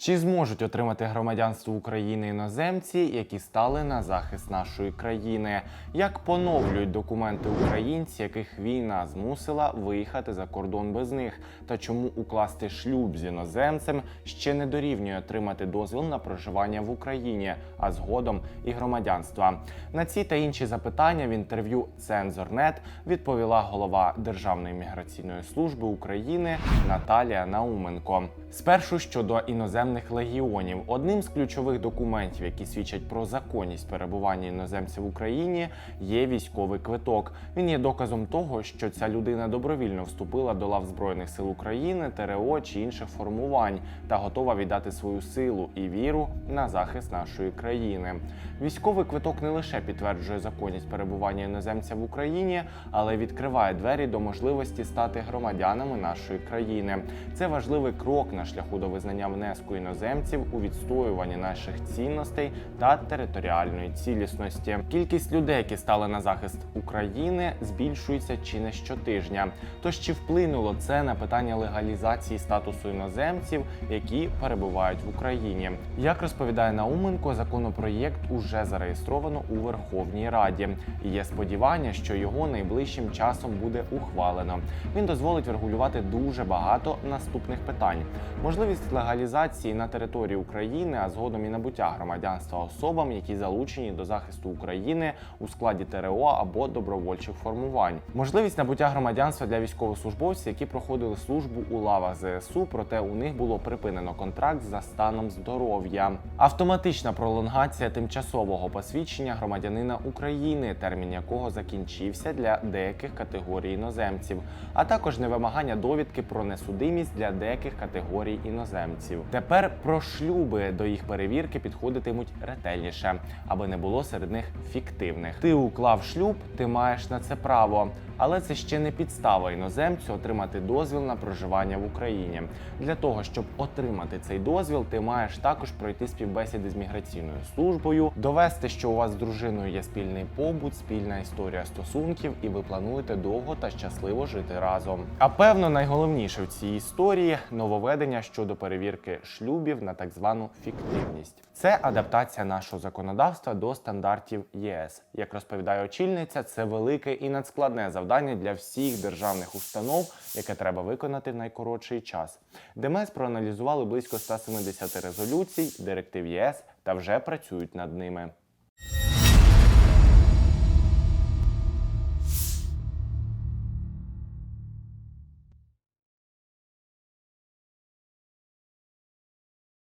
Чи зможуть отримати громадянство України іноземці, які стали на захист нашої країни? Як поновлюють документи українці, яких війна змусила виїхати за кордон без них? Та чому укласти шлюб з іноземцем ще не дорівнює отримати дозвіл на проживання в Україні, а згодом і громадянства? На ці та інші запитання в інтерв'ю Цензорнет відповіла голова Державної міграційної служби України Наталія Науменко. Спершу щодо іноземних легіонів, одним з ключових документів, які свідчать про законність перебування іноземців в Україні, є військовий квиток. Він є доказом того, що ця людина добровільно вступила до лав збройних сил України, ТРО чи інших формувань та готова віддати свою силу і віру на захист нашої країни. Військовий квиток не лише підтверджує законність перебування іноземця в Україні, але й відкриває двері до можливості стати громадянами нашої країни. Це важливий крок на шляху до визнання внеску іноземців у відстоюванні наших цінностей та територіальної цілісності. Кількість людей, які стали на захист України, збільшується чи не щотижня. Тож чи вплинуло це на питання легалізації статусу іноземців, які перебувають в Україні? Як розповідає Науменко, законопроєкт уже зареєстровано у Верховній Раді. І є сподівання, що його найближчим часом буде ухвалено. Він дозволить врегулювати дуже багато наступних питань: можливість легалізації на території України, а згодом і набуття громадянства особам, які залучені до захисту України у складі ТРО або добровольчих формувань, можливість набуття громадянства для військовослужбовців, які проходили службу у лавах ЗСУ, проте у них було припинено контракт за станом здоров'я, автоматична пролонгація тимчасового посвідчення громадянина України, термін якого закінчився для деяких категорій іноземців, а також невимагання довідки про несудимість для деяких категорій іноземців. Тепер про шлюби до їх перевірки підходитимуть ретельніше, аби не було серед них фіктивних. Ти уклав шлюб, ти маєш на це право. Але це ще не підстава іноземцю отримати дозвіл на проживання в Україні. Для того щоб отримати цей дозвіл, ти маєш також пройти співбесіди з міграційною службою, довести, що у вас з дружиною є спільний побут, спільна історія стосунків, і ви плануєте довго та щасливо жити разом. А певно, найголовніше в цій історії нововведення щодо перевірки шлюбів на так звану фіктивність. Це адаптація нашого законодавства до стандартів ЄС. Як розповідає очільниця, це велике і надскладне завдання для всіх державних установ, яке треба виконати в найкоротший час. ДМС проаналізували близько 170 резолюцій, директив ЄС та вже працюють над ними.